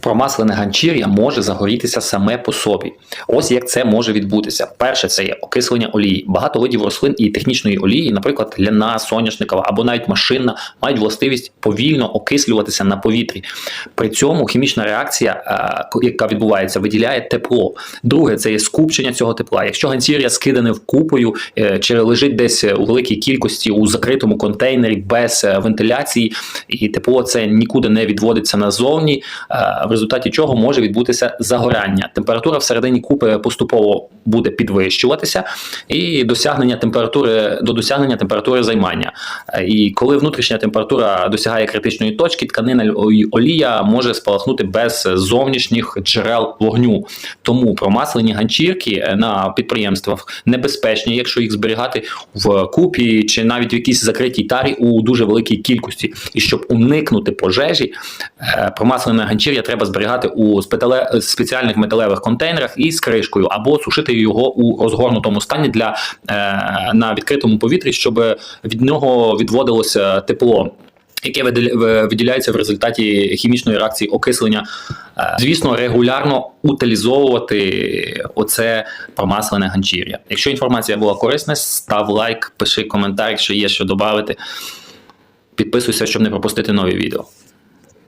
Промаслене ганчір'я може загорітися саме по собі. Ось як це може відбутися. Перше, це є окислення олії. Багато видів рослин і технічної олії, наприклад, ляна, соняшникова або навіть машинна, мають властивість повільно окислюватися на повітрі. При цьому хімічна реакція, е, яка відбувається, виділяє тепло. Друге, це є скупчення цього тепла. Якщо ганчір'я скидане в купою е, чи лежить десь у великій кількості у закритому контейнері без е, вентиляції, і тепло це нікуди не відводиться назовні, в результаті чого може відбутися загорання. Температура всередині купи поступово буде підвищуватися, і досягнення температури до досягнення температури займання. І коли внутрішня температура досягає критичної точки, тканина олія може спалахнути без зовнішніх джерел вогню. Тому промаслені ганчірки е, на підприємствах небезпечні, якщо їх зберігати в купі чи навіть в якійсь закритій тарі у дуже великій кількості. І щоб уникнути пожежі, е, промаслене ганчір'я треба зберігати у спеціальних металевих контейнерах із кришкою або сушити його у розгорнутому стані для е, на відкритому повітрі, щоб від нього відводилося тепло. Яке виділяється в результаті хімічної реакції окислення, Е, звісно, регулярно утилізовувати оце промаслене ганчір'я. Якщо інформація була корисна, став лайк, пиши коментар, якщо є що додати. Підписуйся, щоб не пропустити нові відео.